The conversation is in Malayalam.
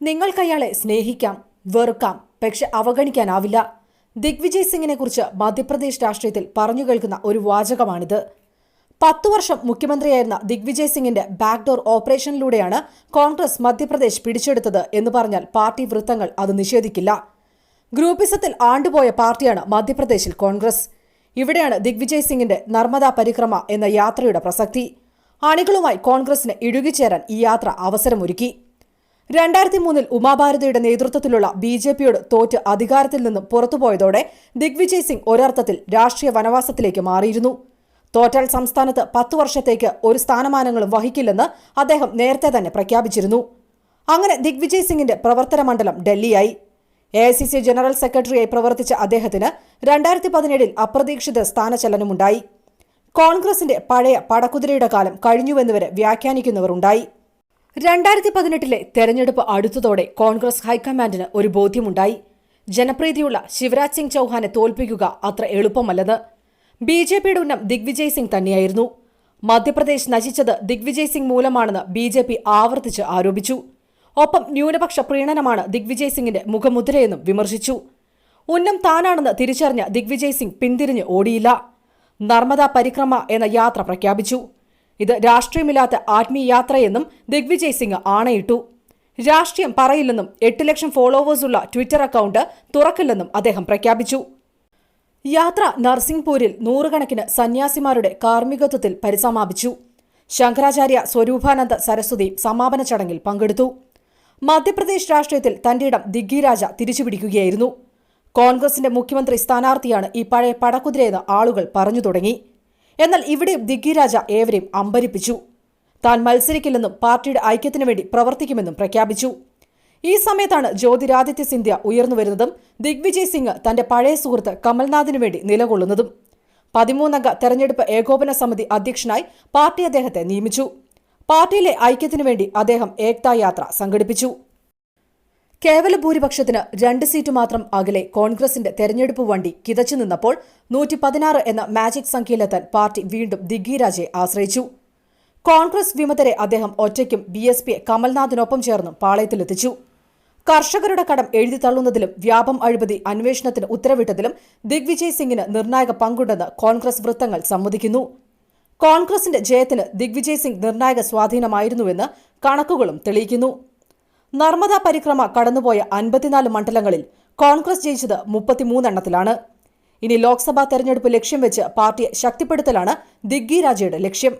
നിങ്ങൾക്കയാളെ സ്നേഹിക്കാം വെറുക്കാം പക്ഷെ അവഗണിക്കാനാവില്ല. ദിഗ്വിജയ് സിംഗിനെ കുറിച്ച് മധ്യപ്രദേശ് രാഷ്ട്രീയത്തിൽ പറഞ്ഞു കേൾക്കുന്ന ഒരു വാചകമാണിത്. പത്തു വർഷം മുഖ്യമന്ത്രിയായിരുന്ന ദിഗ്വിജയ് സിംഗിന്റെ ബാക്ക്ഡോർ ഓപ്പറേഷനിലൂടെയാണ് കോൺഗ്രസ് മധ്യപ്രദേശ് പിടിച്ചെടുത്തത് എന്ന് പറഞ്ഞാൽ പാർട്ടി വൃത്തങ്ങൾ അത് നിഷേധിക്കില്ല. ഗ്രൂപ്പിസത്തിൽ ആണ്ടുപോയ പാർട്ടിയാണ് മധ്യപ്രദേശിൽ കോൺഗ്രസ്. ഇവിടെയാണ് ദിഗ്വിജയ് സിംഗിന്റെ നർമ്മദാ പരിക്രമ എന്ന യാത്രയുടെ പ്രസക്തി. അണികളുമായി കോൺഗ്രസിന് ഇഴുകിച്ചേരാൻ ഈ യാത്ര അവസരമൊരുക്കി. രണ്ടായിരത്തി മൂന്നിൽ ഉമാഭാരതിയുടെ നേതൃത്വത്തിലുള്ള ബി ജെ പിയോട് തോറ്റ് അധികാരത്തിൽ നിന്നും പുറത്തുപോയതോടെ ദിഗ്വിജയ് സിംഗ് ഒരർത്ഥത്തിൽ രാഷ്ട്രീയ വനവാസത്തിലേക്ക് മാറിയിരുന്നു. തോറ്റാൽ സംസ്ഥാനത്ത് പത്തു വർഷത്തേക്ക് ഒരു സ്ഥാനമാനങ്ങളും വഹിക്കില്ലെന്ന് അദ്ദേഹം നേരത്തെ തന്നെ പ്രഖ്യാപിച്ചിരുന്നു. അങ്ങനെ ദിഗ്വിജയ് സിംഗിന്റെ പ്രവർത്തന മണ്ഡലം ഡൽഹിയായി. A I C C general സെക്രട്ടറിയായി പ്രവർത്തിച്ച അദ്ദേഹത്തിന് രണ്ടായിരത്തി പതിനേഴിൽ അപ്രതീക്ഷിത സ്ഥാനചലനമുണ്ടായി. കോൺഗ്രസിന്റെ പഴയ പടക്കുതിരയുടെ കാലം കഴിഞ്ഞുവെന്നുവരെ വ്യാഖ്യാനിക്കുന്നവർ ഉണ്ടായി രണ്ടായിരത്തി പതിനെട്ടിലെ തെരഞ്ഞെടുപ്പ് അടുത്തതോടെ കോൺഗ്രസ് ഹൈക്കമാൻഡിന് ഒരു ബോധ്യമുണ്ടായി. ജനപ്രീതിയുള്ള ശിവരാജ് സിംഗ് ചൌഹാനെ തോൽപ്പിക്കുക അത്ര എളുപ്പമല്ലെന്ന് ബി ജെ പിയുടെ ഉന്നം ദിഗ്വിജയ് സിംഗ് തന്നെയായിരുന്നു. മധ്യപ്രദേശ് നശിച്ചത് ദിഗ്വിജയ് സിംഗ് മൂലമാണെന്ന് ബി ജെ പി ആവർത്തിച്ച് ആരോപിച്ചു. ഒപ്പം ന്യൂനപക്ഷ പ്രീണനമാണ് ദിഗ്വിജയ് സിംഗിന്റെ മുഖമുദ്രയെന്നും വിമർശിച്ചു. ഉന്നം താനാണെന്ന് തിരിച്ചറിഞ്ഞ ദിഗ്വിജയ് സിംഗ് പിന്തിരിഞ്ഞ് ഓടിയില്ല. നർമ്മദ പരിക്രമ എന്ന യാത്ര പ്രഖ്യാപിച്ചു. ഇത് രാഷ്ട്രീയമില്ലാത്ത ആത്മീയയാത്രയെന്നും ദിഗ്വിജയ് സിംഗ് ആണയിട്ടു. രാഷ്ട്രീയം പറയില്ലെന്നും എട്ട് ലക്ഷം ഫോളോവേഴ്സുള്ള ട്വിറ്റർ അക്കൗണ്ട് തുറക്കില്ലെന്നും അദ്ദേഹം പ്രഖ്യാപിച്ചു. യാത്ര നർസിംഗ്പൂരിൽ നൂറുകണക്കിന് സന്യാസിമാരുടെ കാർമ്മികത്വത്തിൽ പരിസമാപിച്ചു. ശങ്കരാചാര്യ സ്വരൂപാനന്ദ സരസ്വതി സമാപന ചടങ്ങിൽ പങ്കെടുത്തു. മധ്യപ്രദേശ് രാഷ്ട്രീയത്തിൽ തന്റെ ഇടം ദിഗ്ഗിരാജ തിരിച്ചുപിടിക്കുകയായിരുന്നു. കോൺഗ്രസിന്റെ മുഖ്യമന്ത്രി സ്ഥാനാർത്ഥിയാണ് ഈ പഴയ പടക്കുതിരയെന്ന് ആളുകൾ പറഞ്ഞു തുടങ്ങി. എന്നാൽ ഇവിടെ ദിഗ്ഗിരാജ ഏവരെയും അമ്പരിപ്പിച്ചു. താൻ മത്സരിക്കില്ലെന്നും പാർട്ടിയുടെ ഐക്യത്തിനു വേണ്ടി പ്രവർത്തിക്കുമെന്നും പ്രഖ്യാപിച്ചു. ഈ സമയത്താണ് ജ്യോതിരാദിത്യ സിന്ധ്യ ഉയർന്നുവരുന്നതും ദിഗ്വിജയ് സിംഗ് തന്റെ പഴയ സുഹൃത്ത് കമൽനാഥിനു വേണ്ടി നിലകൊള്ളുന്നതും. പതിമൂന്നംഗ തെരഞ്ഞെടുപ്പ് ഏകോപന സമിതി അധ്യക്ഷനായി പാർട്ടി അദ്ദേഹത്തെ നിയമിച്ചു. പാർട്ടിയിലെ ഐക്യത്തിനു വേണ്ടി അദ്ദേഹം ഏക്താ യാത്ര സംഘടിപ്പിച്ചു. കേവല ഭൂരിപക്ഷത്തിന് രണ്ട് സീറ്റ് മാത്രം അകലെ കോൺഗ്രസിന്റെ തെരഞ്ഞെടുപ്പ് വണ്ടി കിതച്ചു നിന്നപ്പോൾ നൂറ്റി പതിനാറ് എന്ന മാജിക് സംഖ്യയിലെത്താൻ പാർട്ടി വീണ്ടും ദിഗ്ഗിരാജയെ ആശ്രയിച്ചു. കോൺഗ്രസ് വിമതരെ അദ്ദേഹം ഒറ്റയ്ക്കും ബി എസ് പി കമൽനാഥിനൊപ്പം ചേർന്നും പാളയത്തിലെത്തിച്ചു. കർഷകരുടെ കടം എഴുതി തള്ളുന്നതിലും വ്യാപം അഴിമതി അന്വേഷണത്തിന് ഉത്തരവിട്ടതിലും ദിഗ്വിജയ് സിംഗിന് നിർണായക പങ്കുണ്ടെന്ന് കോൺഗ്രസ് വൃത്തങ്ങൾ സമ്മതിക്കുന്നു. കോൺഗ്രസിന്റെ ജയത്തിന് ദിഗ്വിജയ് സിംഗ് നിർണായക സ്വാധീനമായിരുന്നുവെന്ന് കണക്കുകളും തെളിയിക്കുന്നു. നർമ്മദ പരിക്രമ കടന്നുപോയ അൻപത്തിനാല് മണ്ഡലങ്ങളിൽ കോൺഗ്രസ് ജയിച്ചത് മുപ്പത്തിമൂന്നെണ്ണത്തിലാണ് ഇനി ലോക്സഭാ തെരഞ്ഞെടുപ്പ് ലക്ഷ്യം വെച്ച് പാർട്ടിയെ ശക്തിപ്പെടുത്തലാണ് ദിഗ്ഗി രാജയുടെ ലക്ഷ്യം.